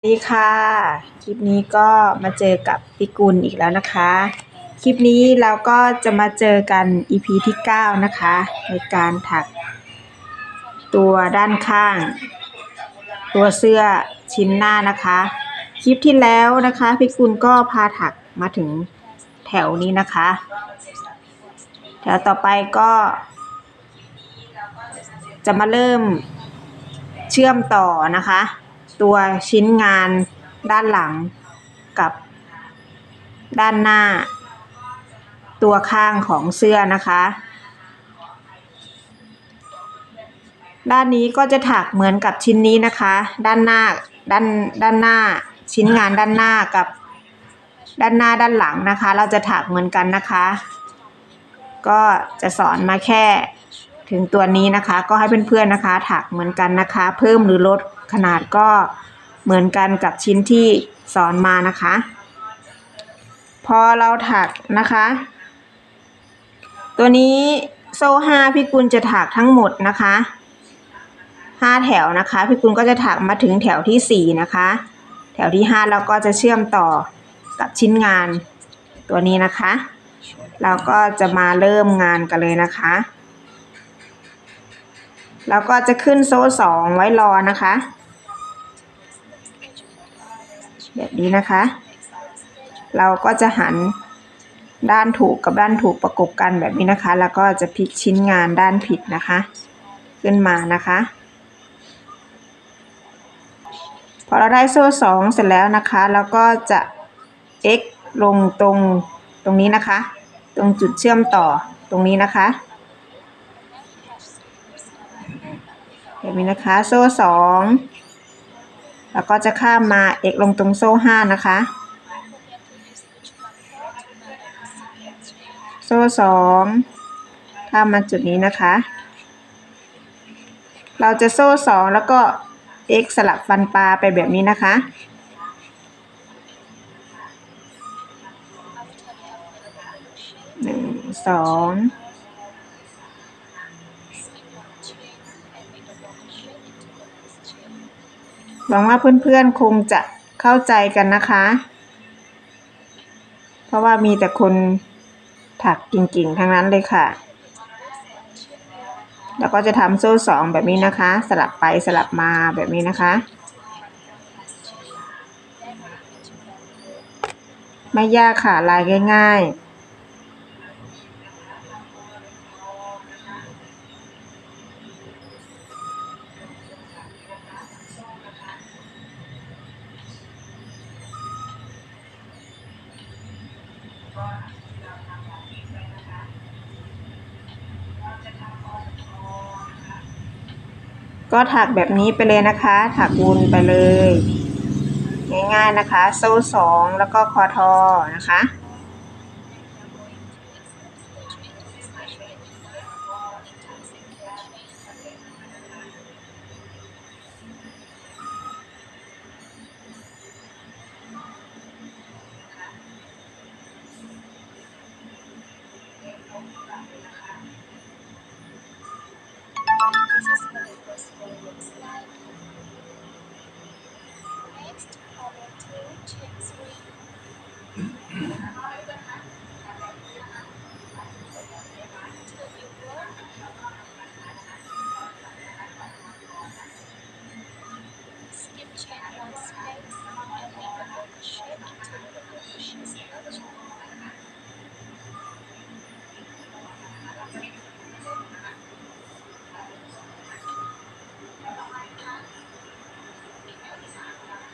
สวัสดีค่ะ คลิปนี้ก็มาเจอกับพี่กุลอีกแล้วนะคะ คลิปนี้เราก็จะมาเจอกัน EP ที่ 9 นะคะ ในการถักตัวด้านข้าง ตัวเสื้อชิ้นหน้านะคะ คลิปที่แล้วนะคะพี่กุลก็พาถักมาถึงแถวนี้นะคะ แถวต่อไปก็ จะมาเริ่มเชื่อมต่อนะคะ ตัวชิ้นงานด้านหลังกับด้านหน้า ตัวข้างของเสื้อนะคะ ด้านนี้ก็จะถักเหมือนกับชิ้นนี้นะคะ ด้านหน้าด้านด้านหน้าชิ้นงานด้านหน้ากับด้านหน้าด้านหลังนะคะ เราจะถักเหมือนกันนะคะ ก็จะสอนมาแค่ ถึงตัวนี้นะคะ ก็ให้เพื่อนๆนะคะ ถักเหมือนกันนะคะ เพิ่มหรือลดขนาดก็เหมือนกันกับชิ้นที่สอนมานะคะ พอเราถักนะคะ ตัวนี้โซ่ห้าพี่กุลจะถักทั้งหมดนะคะห้าแถวนะคะพี่กุลก็จะถักมาถึงแถวที่สี่นะคะ แถวที่ห้าเราก็จะเชื่อมต่อกับชิ้นงานตัวนี้นะคะ เราก็จะมาเริ่มงานกันเลยนะคะ แล้วก็จะขึ้นโซ่สองไว้รอนะคะ แบบนี้นะคะ เราก็จะหันด้านถูกกับด้านถูกประกบกันแบบนี้นะคะ แล้วก็จะพลิกชิ้นงานด้านผิดนะคะ ขึ้นมานะคะ พอเราได้โซ่สองเสร็จแล้วนะคะแล้วก็จะ x ลงตรงตรงนี้นะคะ ตรงจุดเชื่อมต่อตรงนี้นะคะ แบบนี้นะคะ โซ่สองแล้วก็จะข้ามมา x ลงตรงโซ่ห้านะคะ โซ่สองข้ามมาจุดนี้นะคะ เราจะโซ่สองแล้วก็ x สลับฟันปลาไปแบบนี้นะคะหนึ่งสอง หวังว่าเพื่อนๆคงจะเข้าใจกันนะคะ เพราะว่ามีแต่คนถักกิ่งๆ ทั้งนั้นเลยค่ะ แล้วก็จะทำโซ่สองแบบนี้นะคะ สลับไปสลับมาแบบนี้นะคะ ไม่ยากค่ะลายง่าย ๆ ก็ถักแบบนี้ไปเลยนะคะ ถักวนไปเลย ง่ายๆนะคะ โซ่สองแล้วก็คอทอนะคะ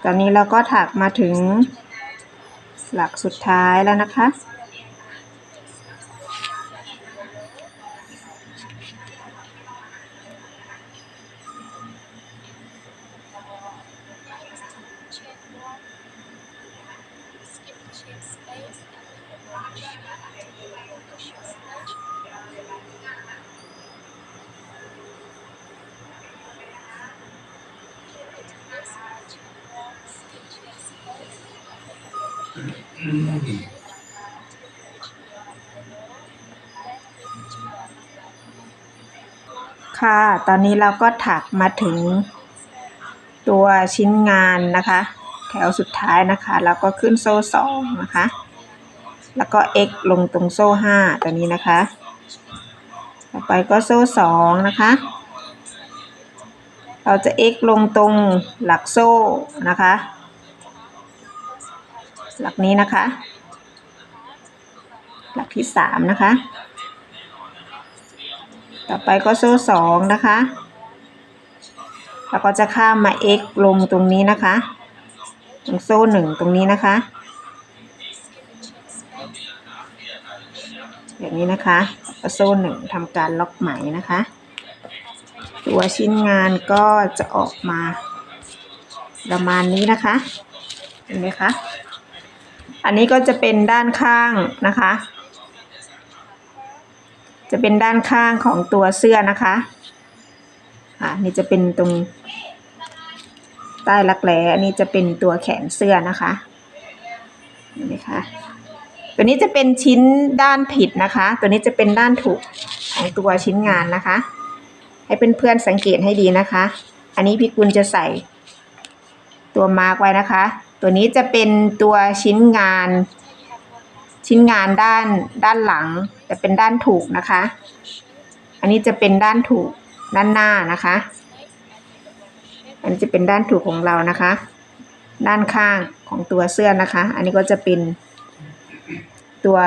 ตอนนี้เราก็ถักมาถึงหลักสุดท้ายแล้วนะคะ Next, chain ค่ะ ตอนนี้เราก็ถักมาถึงตัวชิ้นงานนะคะ แถวสุดท้ายนะคะ แล้วก็ขึ้นโซ่สองนะคะ แล้วก็ x ลงตรงโซ่ห้าตัวนี้นะคะ ต่อไปก็โซ่สองนะคะ เราจะ x ลงตรงหลักโซ่นะคะ หลักนี้นะคะ หลักที่สามนะคะ ต่อไปก็โซ่สองนะคะแล้วก็จะข้ามมา x ลงตรงนี้นะคะตรงโซ่หนึ่งตรงนี้นะคะ อย่างนี้นะคะโซ่หนึ่งทำการล็อกไหมนะคะ ตัวชิ้นงานก็จะออกมาประมาณนี้นะคะ เห็นไหมคะ อันนี้ก็จะเป็นด้านข้างนะคะ จะเป็นด้านข้างของตัวเสื้อนะคะอ่านี่จะเป็นตรงใต้รักแร้อันนี้จะเป็นตัวแขนเสื้อนะคะเห็นไหมคะตัวนี้จะเป็นชิ้นด้านผิดนะคะ ตัวนี้จะเป็นด้านถูกของตัวชิ้นงานนะคะ ให้เพื่อนๆสังเกตให้ดีนะคะ อันนี้พี่กุลจะใส่ตัวมาร์กไว้นะคะ ตัวนี้จะเป็นตัวชิ้นงาน ชิ้นงานด้านด้านหลัง จะเป็นด้านถูกนะคะ อันนี้จะเป็นด้านถูกด้านหน้านะคะ อันนี้จะเป็นด้านถูกของเรานะคะ ด้านข้างของตัวเสื้อนะคะ อันนี้ก็จะเป็นตัว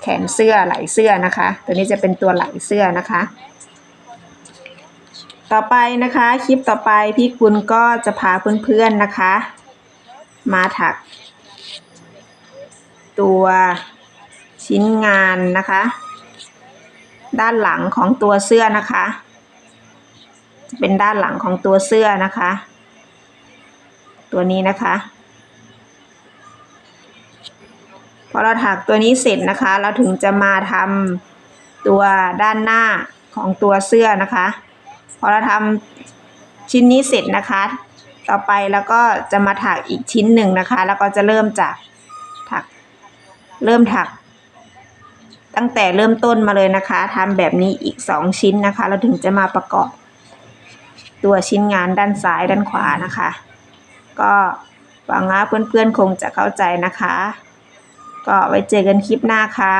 แขนเสื้อไหล่เสื้อนะคะ ตัวนี้จะเป็นตัวไหล่เสื้อนะคะ ต่อไปนะคะคลิปต่อไปพี่กุลก็จะพาเพื่อนๆนะคะ มาถัก ตัวชิ้นงานนะคะ ด้านหลังของตัวเสื้อนะคะจะเป็นด้านหลังของตัวเสื้อนะคะ ตัวนี้นะคะ พอเราถักตัวนี้เสร็จนะคะ เราถึงจะมาทำตัวด้านหน้าของตัวเสื้อนะคะ พอเราทำชิ้นนี้เสร็จนะคะ ต่อไปแล้วก็จะมาถักอีกชิ้นหนึ่งนะคะ แล้วก็จะเริ่มจากถัก เริ่มถัก ตั้งแต่เริ่มต้นมาเลยนะคะทำแบบนี้อีกสองชิ้นนะคะ เราถึงจะมาประกอบ ตัวชิ้นงานด้านซ้ายด้านขวานะคะ ก็หวังว่าเพื่อนๆคงจะเข้าใจนะคะ ก็ไว้เจอกันคลิปหน้าค่ะ